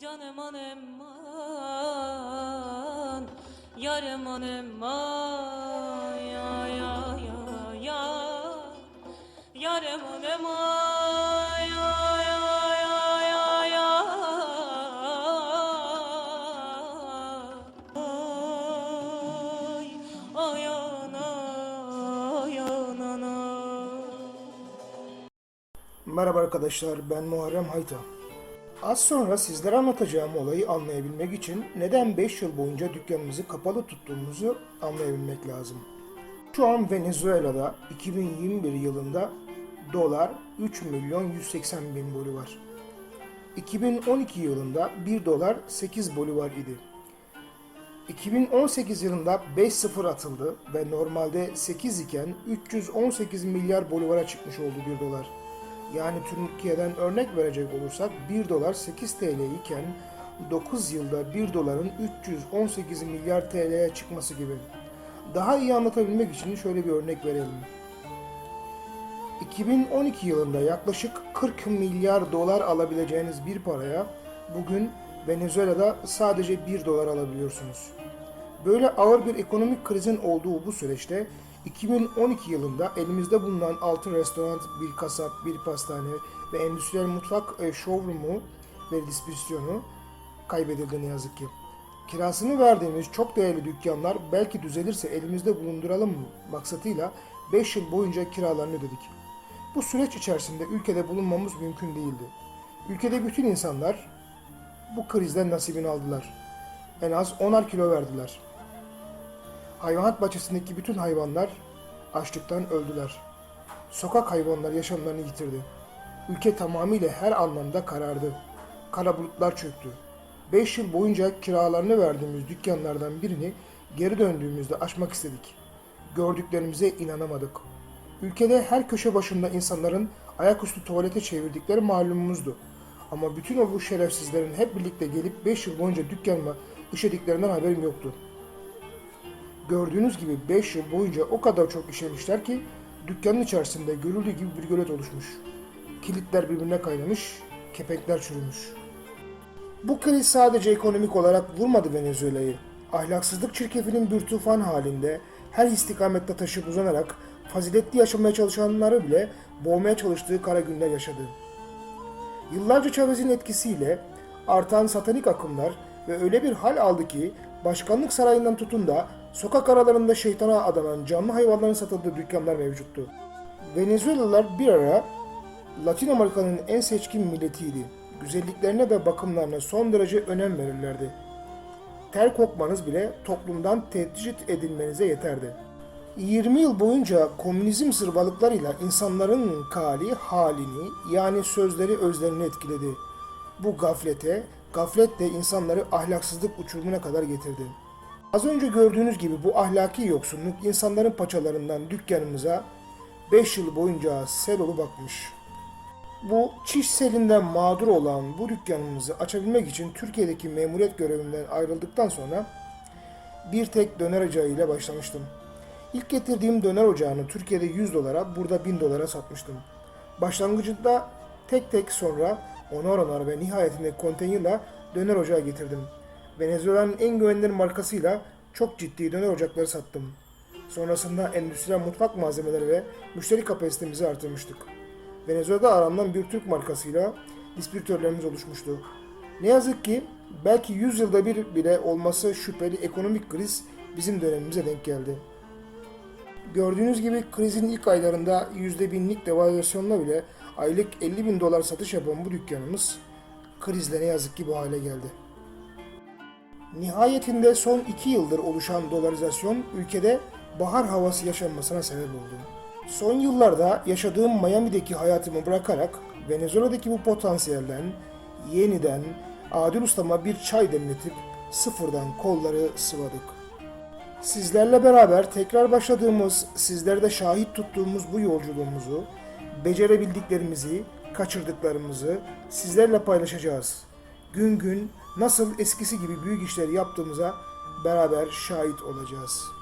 Canım anım an Yarım anım an Ya ya ya ya Yarım anım an Ya ya ya ya ya Ay. Ay ana Ay ana. Merhaba arkadaşlar, ben Muharrem Hayta. Az sonra sizlere anlatacağım olayı anlayabilmek için neden 5 yıl boyunca dükkanımızı kapalı tuttuğumuzu anlayabilmek lazım. Şu an Venezuela'da 2021 yılında dolar 3 milyon 180 bin bolivar. 2012 yılında 1 dolar 8 bolivar idi. 2018 yılında 5-0 atıldı ve normalde 8 iken 318 milyar bolivara çıkmış oldu 1 dolar. Yani Türkiye'den örnek verecek olursak 1 dolar 8 TL iken 9 yılda 1 doların 318 milyar TL'ye çıkması gibi. Daha iyi anlatabilmek için şöyle bir örnek verelim. 2012 yılında yaklaşık 40 milyar dolar alabileceğiniz bir paraya bugün Venezuela'da sadece 1 dolar alabiliyorsunuz. Böyle ağır bir ekonomik krizin olduğu bu süreçte 2012 yılında elimizde bulunan 6 restoran, bir kasap, bir pastane ve endüstriyel mutfak e, showroom'u ve distribüsyonu kaybedildi ne yazık ki. Kirasını verdiğimiz çok değerli dükkanlar belki düzelirse elimizde bulunduralım maksatıyla 5 yıl boyunca kiralarını ödedik. Bu süreç içerisinde ülkede bulunmamız mümkün değildi. Ülkede bütün insanlar bu krizden nasibini aldılar. En az 10'ar kilo verdiler. Hayvanat bahçesindeki bütün hayvanlar açlıktan öldüler. Sokak hayvanları yaşamlarını yitirdi. Ülke tamamıyla her anlamda karardı. Kara bulutlar çöktü. 5 yıl boyunca kiralarını verdiğimiz dükkanlardan birini geri döndüğümüzde açmak istedik. Gördüklerimize inanamadık. Ülkede her köşe başında insanların ayaküstü tuvalete çevirdikleri malumumuzdu. Ama bütün o bu şerefsizlerin hep birlikte gelip 5 yıl boyunca dükkanıma işediklerinden haberim yoktu. Gördüğünüz gibi 5 yıl boyunca o kadar çok işemişler ki dükkanın içerisinde görüldüğü gibi bir gölet oluşmuş. Kilitler birbirine kaynamış, kepenkler çürümüş. Bu kriz sadece ekonomik olarak vurmadı Venezuela'yı. Ahlaksızlık çirkefinin bir tufan halinde her istikamette taşıp uzanarak faziletli yaşamaya çalışanları bile boğmaya çalıştığı kara günler yaşadı. Yıllarca Chavez'in etkisiyle artan satanik akımlar ve öyle bir hal aldı ki başkanlık sarayından tutun da sokak aralarında şeytana adanan canlı hayvanların satıldığı dükkanlar mevcuttu. Venezuelalılar bir ara Latin Amerika'nın en seçkin milletiydi. Güzelliklerine ve bakımlarına son derece önem verirlerdi. Ter kokmanız bile toplumdan tehdit edilmenize yeterdi. 20 yıl boyunca komünizm zırvalıklarıyla insanların kali halini yani sözleri özlerini etkiledi. Bu gaflete, gaflet de insanları ahlaksızlık uçurumuna kadar getirdi. Az önce gördüğünüz gibi bu ahlaki yoksunluk insanların paçalarından dükkanımıza 5 yıl boyunca sel olup bakmış. Bu çiş selinden mağdur olan bu dükkanımızı açabilmek için Türkiye'deki memuriyet görevimden ayrıldıktan sonra bir tek döner ocağıyla başlamıştım. İlk getirdiğim döner ocağını Türkiye'de 100 dolara, burada 1000 dolara satmıştım. Başlangıcında tek tek sonra onar onar ve nihayetinde konteynerla döner ocağı getirdim. Venezuela'nın en güvenilir markasıyla çok ciddi döner ocakları sattım. Sonrasında endüstriyel mutfak malzemeleri ve müşteri kapasitemizi artırmıştık. Venezuela'da aranılan bir Türk markasıyla distribütörlerimiz oluşmuştu. Ne yazık ki belki 100 yılda bir bile olması şüpheli ekonomik kriz bizim dönemimize denk geldi. Gördüğünüz gibi krizin ilk aylarında %1000'lik devalüasyonla bile aylık 50 bin dolar satış yapan bu dükkanımız krizle ne yazık ki bu hale geldi. Nihayetinde son 2 yıldır oluşan dolarizasyon ülkede bahar havası yaşanmasına sebep oldu. Son yıllarda yaşadığım Miami'deki hayatımı bırakarak Venezuela'daki bu potansiyelden yeniden Adil Usta'ma bir çay demletip sıfırdan kolları sıvadık. Sizlerle beraber tekrar başladığımız, sizlere de şahit tuttuğumuz bu yolculuğumuzu, becerebildiklerimizi, kaçırdıklarımızı sizlerle paylaşacağız. Gün gün nasıl eskisi gibi büyük işleri yaptığımıza beraber şahit olacağız.''